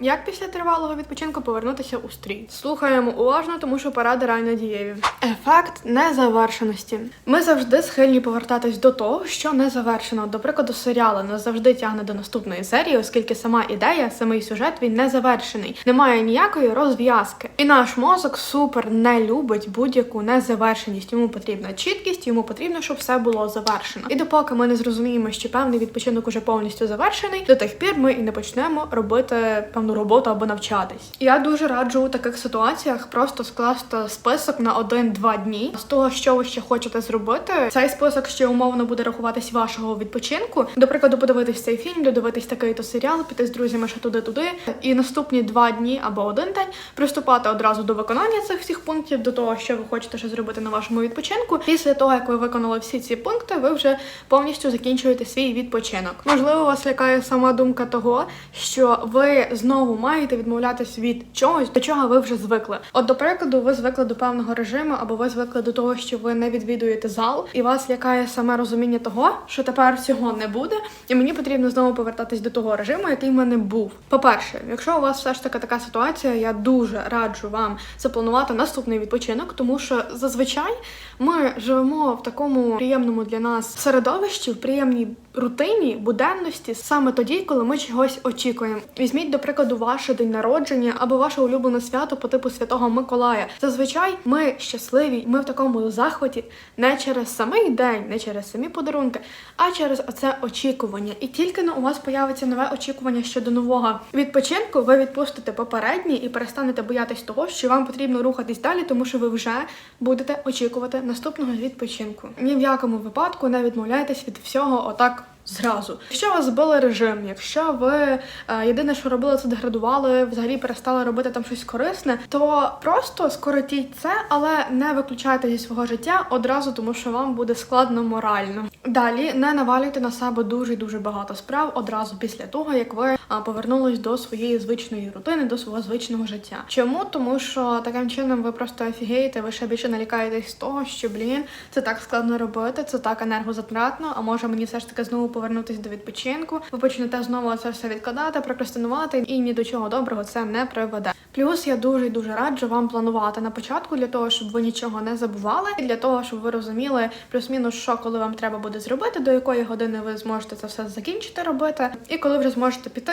Як після тривалого відпочинку повернутися у стрій? Слухаємо уважно, тому що поради реально дієві. Ефект незавершеності. Ми завжди схильні повертатись до того, що не завершено. До прикладу, серіали нас завжди тягне до наступної серії, оскільки сама ідея, самий сюжет він не завершений. Немає ніякої розв'язки. І наш мозок супер не любить будь-яку незавершеність. Йому потрібна чіткість, йому потрібно, щоб все було завершено. І допоки ми не зрозуміємо, що певний відпочинок уже повністю завершений, до тих пір ми і не почнемо робити певну роботу або навчатись. Я дуже раджу у таких ситуаціях просто скласти список на один-два дні з того, що ви ще хочете зробити. Цей список ще умовно буде рахуватись вашого відпочинку. До прикладу, подивитись цей фільм, додивитись такий-то серіал, піти з друзями ще туди-туди. І наступні два дні або один день приступати одразу до виконання цих всіх пунктів, до того, що ви хочете ще зробити на вашому відпочинку. Після того, як ви виконали всі ці пункти, ви вже повністю закінчуєте свій відпочинок. Можливо, вас лякає сама думка того, що ви знову маєте відмовлятись від чогось, до чого ви вже звикли. От, до прикладу, ви звикли до певного режиму, або ви звикли до того, що ви не відвідуєте зал, і вас лякає саме розуміння того, що тепер цього не буде, і мені потрібно знову повертатись до того режиму, який в мене був. По-перше, якщо у вас все ж таки така ситуація, я дуже раджу вам запланувати наступний відпочинок, тому що зазвичай ми живемо в такому приємному для нас середовищі, в приємній рутині, буденності саме тоді, коли ми чогось очікуємо. Візьміть, до прикладу, ваше день народження або ваше улюблене свято по типу Святого Миколая. Зазвичай ми щасливі, ми в такому захваті не через самий день, не через самі подарунки, а через оце очікування. І тільки на у вас появиться нове очікування щодо нового відпочинку, ви відпустите попередній і перестанете боятись того, що вам потрібно рухатись далі, тому що ви вже будете очікувати наступного відпочинку. Ні в якому випадку не відмовляйтесь від всього отак. Зразу, якщо вас збили режим, якщо ви е, єдине, що робили, це деградували, взагалі перестали робити там щось корисне, то просто скоротіть це, але не виключайте зі свого життя одразу, тому що вам буде складно морально. Далі не навалюйте на себе дуже дуже багато справ одразу після того, як ви повернулись до своєї звичної рутини, до свого звичного життя. Чому? Тому що таким чином ви просто офігієте, ви ще більше налякаєтесь того, що блін, це так складно робити, це так енергозатратно. А може мені все ж таки знову повернутися до відпочинку. Ви почнете знову це все відкладати, прокрастинувати, і ні до чого доброго це не приведе. Плюс я дуже дуже раджу вам планувати на початку для того, щоб ви нічого не забували, і для того, щоб ви розуміли плюс-мінус, що коли вам треба буде зробити, до якої години ви зможете це все закінчити робити, і коли вже зможете піти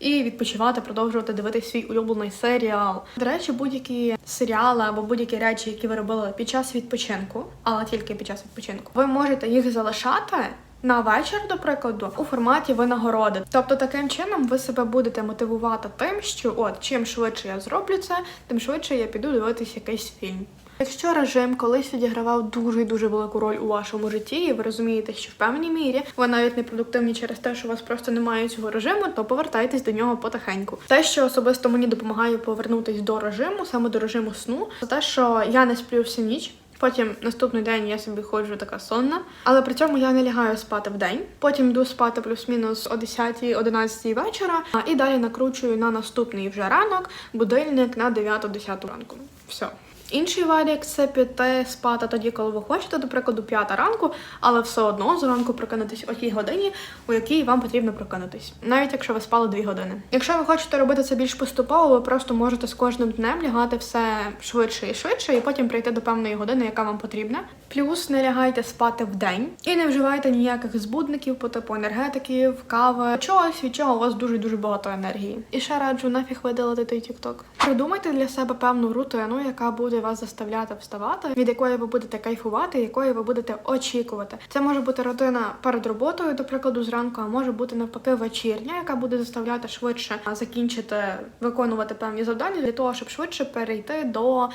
і відпочивати, продовжувати дивитися свій улюблений серіал. До речі, будь-які серіали або будь-які речі, які ви робили під час відпочинку, але тільки під час відпочинку, ви можете їх залишати. На вечір, до прикладу, у форматі винагороди. Тобто, таким чином ви себе будете мотивувати тим, що от чим швидше я зроблю це, тим швидше я піду дивитись якийсь фільм. Якщо режим колись відігравав дуже дуже велику роль у вашому житті, і ви розумієте, що в певній мірі ви навіть не продуктивні через те, що у вас просто немає цього режиму, то повертайтесь до нього потихеньку. Те, що особисто мені допомагає повернутись до режиму, саме до режиму сну, це те, що я не сплю всю ніч. Потім наступний день я собі ходжу така сонна, але при цьому я не лягаю спати в день. Потім йду спати плюс-мінус о 10-11 вечора, і далі накручую на наступний вже ранок будильник на 9-10 ранку. Все. Інший варік це піти спати тоді, коли ви хочете, до прикладу, п'ята ранку, але все одно зранку прокинутись о тій годині, у якій вам потрібно прокинутись, навіть якщо ви спали дві години. Якщо ви хочете робити це більш поступово, ви просто можете з кожним днем лягати все швидше і швидше, і потім прийти до певної години, яка вам потрібна. Плюс не лягайте спати в день і не вживайте ніяких збудників по типу енергетиків, кави, чогось, від чого у вас дуже дуже багато енергії. І ще раджу нафіг видалити той TikTok. Придумайте для себе певну рутину, яка буде вас заставляти вставати, від якої ви будете кайфувати, якої ви будете очікувати. Це може бути родина перед роботою, до прикладу, зранку, а може бути навпаки вечірня, яка буде заставляти швидше закінчити виконувати певні завдання для того, щоб швидше перейти до.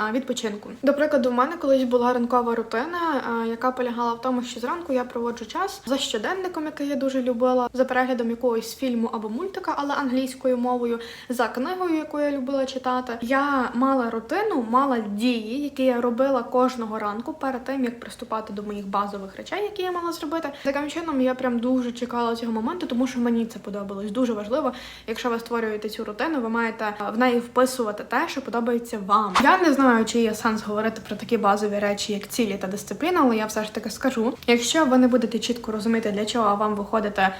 А, Відпочинку. До прикладу, в мене колись була ранкова рутина, яка полягала в тому, що зранку я проводжу час за щоденником, який я дуже любила, за переглядом якогось фільму або мультика, але англійською мовою, за книгою, яку я любила читати. Я мала рутину, мала дії, які я робила кожного ранку перед тим, як приступати до моїх базових речей, які я мала зробити. Таким чином я прям дуже чекала цього моменту, тому що мені це подобалось. Дуже важливо, якщо ви створюєте цю рутину, ви маєте в неї вписувати те, що подобається вам. Я не знаю, чи є сенс говорити про такі базові речі, як цілі та дисципліна, але я все ж таки скажу. Якщо ви не будете чітко розуміти, для чого вам виходити а,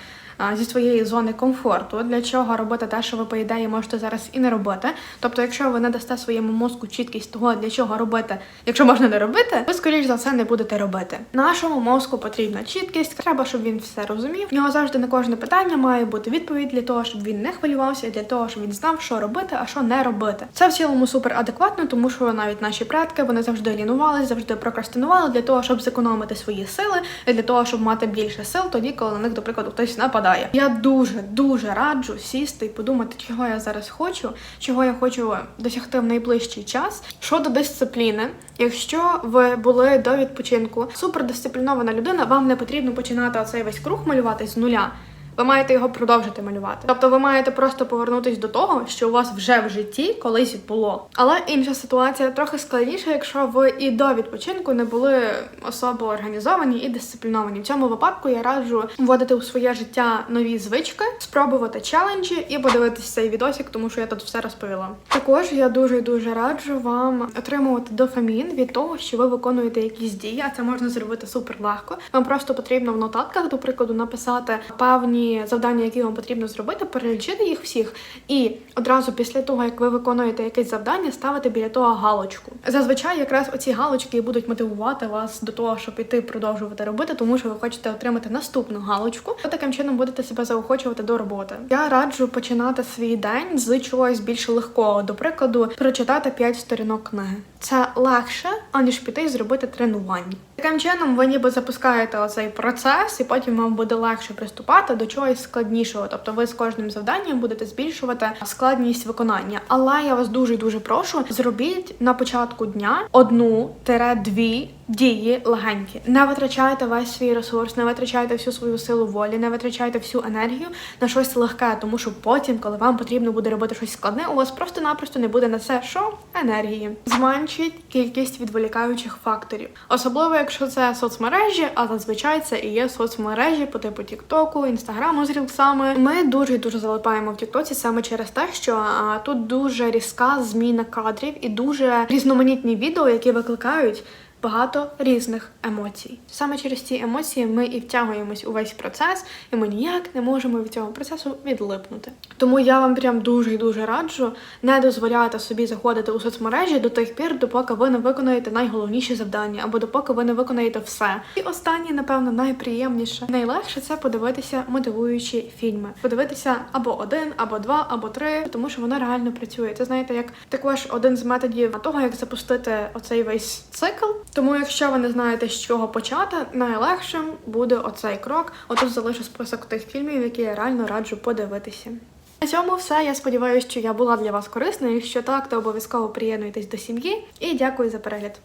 зі своєї зони комфорту, для чого робити те, що ви по ідеї можете зараз і не робити. Тобто, якщо ви не дасте своєму мозку чіткість того, для чого робити, якщо можна не робити, ви скоріш за все не будете робити. Нашому мозку потрібна чіткість, треба, щоб він все розумів. В нього завжди на кожне питання має бути відповідь для того, щоб він не хвилювався, для того, щоб він знав, що робити, а що не робити. Це в цілому супер адекватно, тому що навіть наші предки вони завжди лінувалися, завжди прокрастинували для того, щоб зекономити свої сили, і для того, щоб мати більше сил, тоді, коли на них, до прикладу, хтось нападає. Я дуже дуже раджу сісти і подумати, чого я зараз хочу, чого я хочу досягти в найближчий час. Щодо дисципліни, якщо ви були до відпочинку супердисциплінована людина, вам не потрібно починати оцей весь круг малювати з нуля. Ви маєте його продовжити малювати. Тобто ви маєте просто повернутись до того, що у вас вже в житті колись було. Але інша ситуація трохи складніша, якщо ви і до відпочинку не були особо організовані і дисципліновані. В цьому випадку я раджу вводити у своє життя нові звички, спробувати челенджі і подивитись цей відосик, тому що я тут все розповіла. Також я дуже дуже раджу вам отримувати дофамін від того, що ви виконуєте якісь дії, а це можна зробити супер легко. Вам просто потрібно в нотатках, до прикладу, написати певні завдання, які вам потрібно зробити, перелічити їх всіх, і одразу після того, як ви виконуєте якесь завдання, ставити біля того галочку. Зазвичай якраз оці галочки будуть мотивувати вас до того, щоб іти продовжувати робити, тому що ви хочете отримати наступну галочку. Ви таким чином будете себе заохочувати до роботи. Я раджу починати свій день з чогось більш легкого. До прикладу, прочитати 5 сторінок книги. Це легше, аніж піти і зробити тренування. Таким чином, ви ніби запускаєте оцей процес, і потім вам буде легше приступати до чогось складнішого. Тобто, ви з кожним завданням будете збільшувати складність виконання. Але я вас дуже дуже прошу, зробіть на початку дня одну-дві дії легенькі. Не витрачайте весь свій ресурс, не витрачайте всю свою силу волі, не витрачайте всю енергію на щось легке, тому що потім, коли вам потрібно буде робити щось складне, у вас просто-напросто не буде на це що енергії. Зменшіть кількість відволікаючих факторів, особливо якщо це соцмережі, а зазвичай це і є соцмережі по типу Тіктоку, Інстаграму з рілсами. Ми дуже дуже залипаємо в Тіктоці саме через те, що а, тут дуже різка зміна кадрів і дуже різноманітні відео, які викликають багато різних емоцій. Саме через ці емоції ми і втягуємось у весь процес, і ми ніяк не можемо від цього процесу відлипнути. Тому я вам прям дуже і дуже раджу не дозволяти собі заходити у соцмережі до тих пір, допоки ви не виконаєте найголовніші завдання, або допоки ви не виконаєте все. І останнє, напевно, найприємніше, найлегше це подивитися мотивуючі фільми, подивитися або один, або два, або три, тому що воно реально працює. Це знаєте, як також один з методів того, як запустити оцей весь цикл. Тому, якщо ви не знаєте, з чого почати, найлегшим буде оцей крок. Отут залишу список тих фільмів, які я реально раджу подивитися. На цьому все. Я сподіваюся, що я була для вас корисною. Якщо так, то обов'язково приєднуйтесь до сім'ї і дякую за перегляд.